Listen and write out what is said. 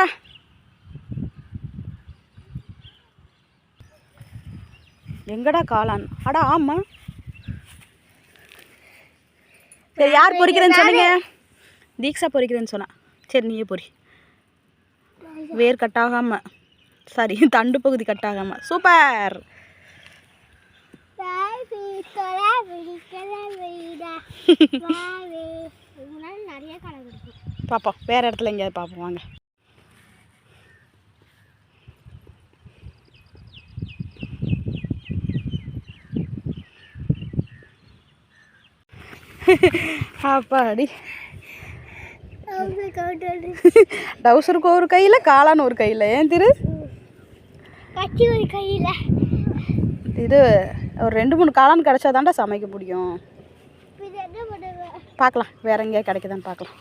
போங்கடா எங்கடா காளான்? அடா ஆமா. சரி யார் பொறிக்கிறேன்னு சொல்லுங்க தீக்ஷா பொறிக்கிறேன்னு சொன்னா. சரி நீயே பொறி. வேர் கட்டாகாம சாரி தண்டு பகுதி கட்டாகாமல் சூப்பர் பார்ப்போம் வேற இடத்துல எங்கேயாவது பார்ப்போம் வாங்க. அப்பாடி டவுசருக்கு ஒரு கையில் காளான் ஒரு கையில். ஏன் திரு? ஒரு கையில. இது ஒரு ரெண்டு மூணு காளான் கிடச்சா தாண்டா சமைக்க முடியும். பார்க்கலாம் வேற எங்கேயா கிடைக்குதான்னு பார்க்கலாம்.